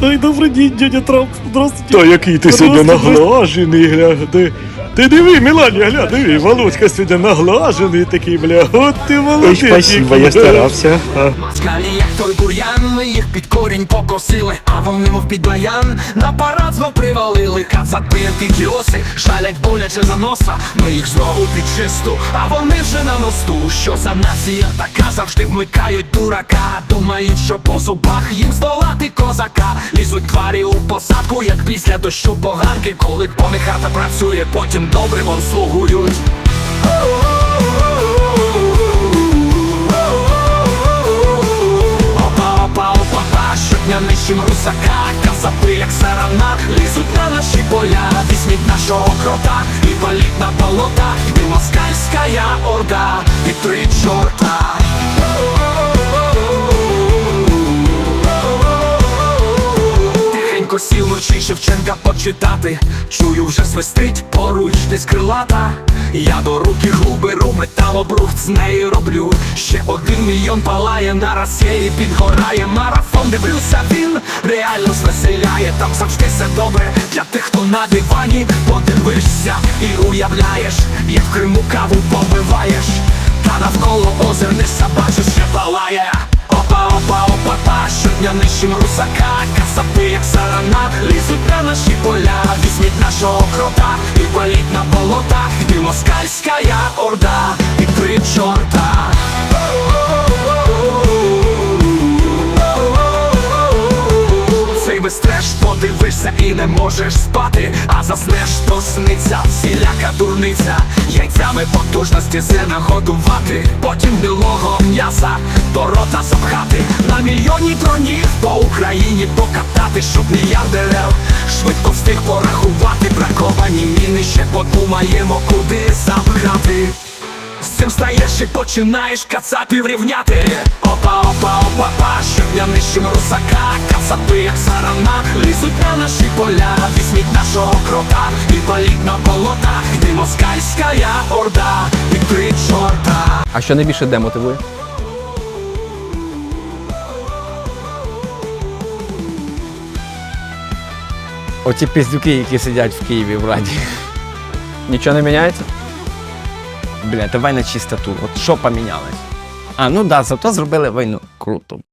Ой, добрий день, дядя Трамп. Здравствуйте. Та який ти сьогодні наглажений, гля. Ти, диви, Мілані, гля, диви, Володька сьогодні наглажений такий, бля. От ти молодець. Ой, спасибо, я старався. Москалі, як той бур'ян, ми їх під корінь покосили, а вони мов під баян на парад знов привалили, кацат пиянки кіоси, шалять боляче за носа, ми їх знову під чисту, а вони вже на мосту, що за нація така? Завжди вмикають дурака, думають, що по зубах їм здолати козака, лізуть тварі у посадку, як після дощу поганки, коли помихата працює, потім добре обслугують слугують. Опа, опа, опа, па, щодня нищим русака. Казапи, як сарана, лізуть на наші поля. Візьміть нашого крота і паліть на болотах І москальська орда, і три чорта Тихенько сів вночі Шевченка почитати. Чую вже свистить поруч десь крилата. Я до руки губи ру металобрухт з неї роблю. Ще один мільйон палає на Росії підгорає. Марафон Дивлюся він реально звеселяє. Там завжди все добре для тих, хто на дивані. Подивишся і уявляєш, як в Криму каву побиваєш Та навколо озер не щодня нищим русака. Касапи, як сарана, лізуть на наші поля. Візьміть нашого крота і паліть на болотах. І москальська орда, і три чорта Безтреш подивишся і не можеш спати, а заснеш, то сниться всіляка дурниця, яйцями потужності се нагодувати, потім білого м'яса до рота запхати, на мільйоні дронів по Україні покатати, щоб мільярдерів швидко встиг порахувати, браковані міни ще подумаємо, куди запхати. З цим стаєш і починаєш кацапів рівняти. Опа, сарана, лізуть на наші поля Візьміть нашого крота і паліть на болотах Ти москальська орда, і три чорта А що найбільше демотивує? Оці пиздюки, які сидять в Києві в Раді. Нічого не міняється? Бля, давай на чистоту. От що помінялось? А, ну да, зато зробили війну. Круто.